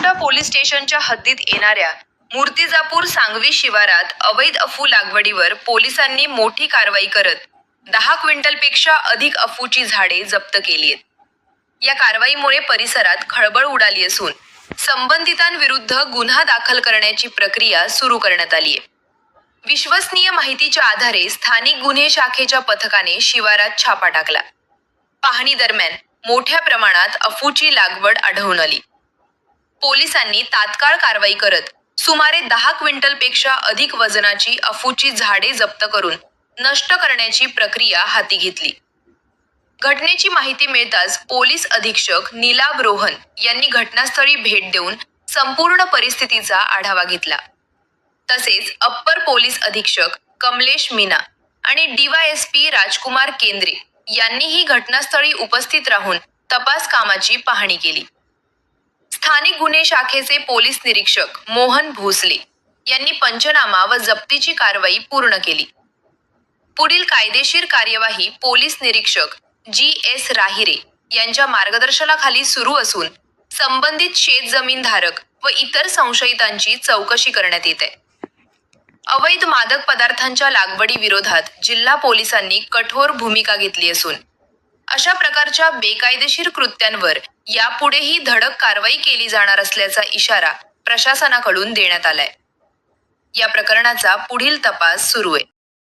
माळकुटा police स्टेशनच्या हद्दीत येणाऱ्या मूर्तिजापूर सांगवी शिवारात अवैध अफू लागवडीवर पोलिसांनी मोठी कारवाई करत दहा क्विंटलपेक्षा अधिक अफूची झाडे जप्त केली आहेत. या कारवाईमुळे परिसरात खळबळ उडाली असून संबंधितांविरुद्ध गुन्हा दाखल करण्याची प्रक्रिया सुरू करण्यात आली आहे. विश्वसनीय माहितीच्या आधारे स्थानिक गुन्हे शाखेच्या पथकाने शिवारात छापा टाकला. पाहणी दरम्यान मोठ्या प्रमाणात अफूची लागवड आढळून आली. पोलिसांनी तात्काळ कारवाई करत सुमारे दहा क्विंटलपेक्षा अधिक वजनाची अफूची झाडे जप्त करून नष्ट करण्याची प्रक्रिया हाती घेतली. घटनेची माहिती मिळताच पोलीस अधीक्षक नीलाब रोहन यांनी घटनास्थळी भेट देऊन संपूर्ण परिस्थितीचा आढावा घेतला. तसेच अप्पर पोलीस अधीक्षक कमलेश मीना आणि डीवायएसपी राजकुमार केंद्रे यांनीही घटनास्थळी उपस्थित राहून तपास कामाची पाहणी केली. स्थानिक गुन्हे शाखेचे पोलीस निरीक्षक मोहन भोसले यांनी पंचनामा व जप्तीची कारवाई पूर्ण केली. पुढील कायदेशीर कार्यवाही पोलीस निरीक्षक जी एस राहिरे यांच्या मार्गदर्शनाखाली सुरू असून संबंधित शेत जमीन धारक व इतर संशयितांची चौकशी करण्यात येते. अवैध मादक पदार्थांच्या लागवडी विरोधात जिल्हा पोलिसांनी कठोर भूमिका घेतली असून अशा प्रकारच्या बेकायदेशीर कृत्यांवर यापुढेही धडक कारवाई केली जाणार असल्याचा इशारा प्रशासनाकडून देण्यात आलाय. या प्रकरणाचा पुढील तपास सुरू आहे.